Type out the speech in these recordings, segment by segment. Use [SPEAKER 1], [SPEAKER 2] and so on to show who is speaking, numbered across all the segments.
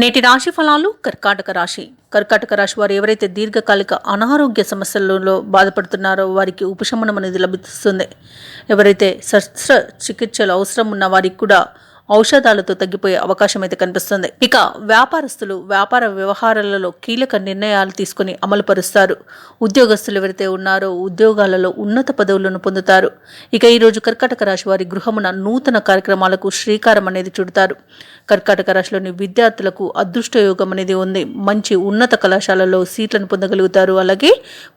[SPEAKER 1] నేటి రాశి ఫలాలు కర్కాటక రాశి. కర్కాటక రాశి వారు ఎవరైతే దీర్ఘకాలిక అనారోగ్య సమస్యలలో బాధపడుతున్నారో వారికి ఉపశమనం అనేది లభిస్తుంది. ఎవరైతే శస్త్ర చికిత్సలు అవసరం ఉన్న వారికి కూడా ఔషధాలతో తగ్గిపోయే అవకాశం అయితే కనిపిస్తుంది. ఇక వ్యాపారస్తులు వ్యాపార వ్యవహారాలలో కీలక నిర్ణయాలు తీసుకుని అమలుపరుస్తారు. ఉద్యోగస్తులు ఎవరైతే ఉన్నారో ఉద్యోగాలలో ఉన్నత పదవులను పొందుతారు. ఇక ఈరోజు కర్కాటక రాశి వారి గృహమున నూతన కార్యక్రమాలకు శ్రీకారం అనేది చుడతారు. కర్కాటక రాశిలోని విద్యార్థులకు అదృష్టయోగం అనేది ఉంది. మంచి ఉన్నత కళాశాలలో సీట్లను పొందగలుగుతారు. అలాగే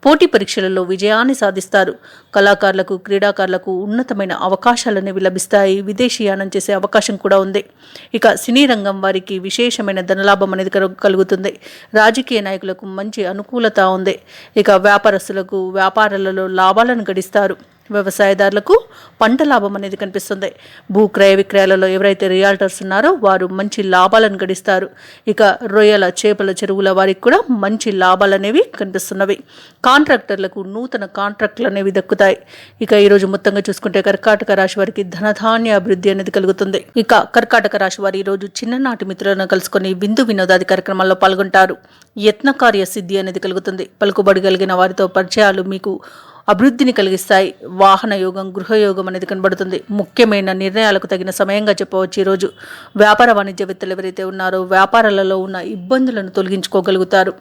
[SPEAKER 1] పోటీ పరీక్షలలో విజయాన్ని సాధిస్తారు. కళాకారులకు క్రీడాకారులకు ఉన్నతమైన అవకాశాలు అనేవి లభిస్తాయి. విదేశీయానం చేసే అవకాశం కూడా ఉంది. ఇక సినీ రంగం వారికి విశేషమైన ధనలాభం అనేది కలుగుతుంది. రాజకీయ నాయకులకు మంచి అనుకూలత ఉంది. ఇక వ్యాపారస్తులకు వ్యాపారాలలో లాభాలను గడిస్తారు. వ్యవసాయదారులకు పంట లాభం అనేది కనిపిస్తుంది. భూ క్రయ విక్రయాలలో ఎవరైతే రియాల్టర్స్ ఉన్నారో వారు మంచి లాభాలను గడిస్తారు. ఇక రొయ్యల చేపల చెరువుల వారికి కూడా మంచి లాభాలు అనేవి కనిపిస్తున్నవి. కాంట్రాక్టర్లకు నూతన కాంట్రాక్టులు అనేవి దక్కుతాయి. ఇక ఈరోజు మొత్తంగా చూసుకుంటే కర్కాటక రాశి వారికి ధనధాన్య అభివృద్ధి అనేది కలుగుతుంది. ఇక కర్కాటక రాశి వారు ఈరోజు చిన్ననాటి మిత్రులను కలుసుకొని విందు వినోదాది కార్యక్రమాల్లో పాల్గొంటారు. యత్నకార్య సిద్ధి అనేది కలుగుతుంది. పలుకుబడి కలిగిన వారితో పరిచయాలు మీకు అభివృద్ధిని కలిగిస్తాయి. వాహన యోగం గృహయోగం అనేది కనబడుతుంది. ముఖ్యమైన నిర్ణయాలకు తగిన సమయంగా చెప్పవచ్చు ఈరోజు. వ్యాపార వాణిజ్యవేత్తలు ఎవరైతే ఉన్నారో వ్యాపారాలలో ఉన్న ఇబ్బందులను తొలగించుకోగలుగుతారు.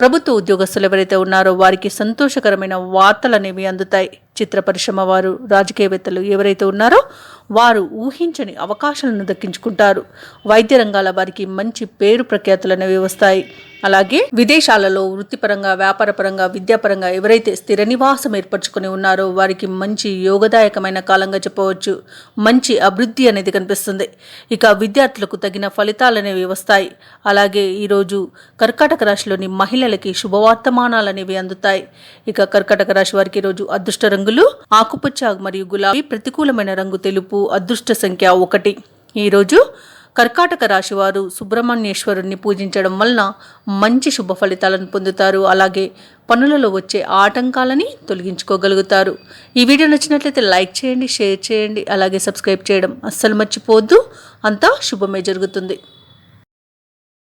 [SPEAKER 1] ప్రభుత్వ ఉద్యోగస్తులు ఎవరైతే ఉన్నారో వారికి సంతోషకరమైన వార్తలు అనేవి అందుతాయి. చిత్ర పరిశ్రమ వారు రాజకీయవేత్తలు ఎవరైతే ఉన్నారో వారు ఊహించని అవకాశాలను దక్కించుకుంటారు. వైద్య రంగాల వారికి మంచి పేరు ప్రఖ్యాతులు అనేవి వస్తాయి. అలాగే విదేశాలలో వృత్తిపరంగా వ్యాపారపరంగా విద్యాపరంగా ఎవరైతే స్థిర నివాసం ఏర్పరచుకొని ఉన్నారో వారికి మంచి యోగదాయకమైన కాలంగా చెప్పవచ్చు. మంచి అభివృద్ధి అనేది కనిపిస్తుంది. ఇక విద్యార్థులకు తగిన ఫలితాలు అనేవి వస్తాయి. అలాగే ఈరోజు కర్కాటక రాశిలోని మహిళలకి శుభవర్తమానాలు అనేవి అందుతాయి. ఇక కర్కాటక రాశి వారికి ఈరోజు అదృష్ట రంగులు ఆకుపచ్చ మరియు గులాబీ ప్రతికూలమైన రంగు తెలుపు అదృష్ట సంఖ్య ఒకటి. ఈరోజు కర్కాటక రాశి వారు సుబ్రహ్మణ్యేశ్వరుణ్ణి పూజించడం వలన మంచి శుభ ఫలితాలను పొందుతారు. అలాగే పనులలో వచ్చే ఆటంకాలని తొలగించుకోగలుగుతారు. ఈ వీడియో నచ్చినట్లయితే లైక్ చేయండి షేర్ చేయండి అలాగే సబ్స్క్రైబ్ చేయడం అస్సలు మర్చిపోవద్దు. అంతా శుభమే జరుగుతుంది.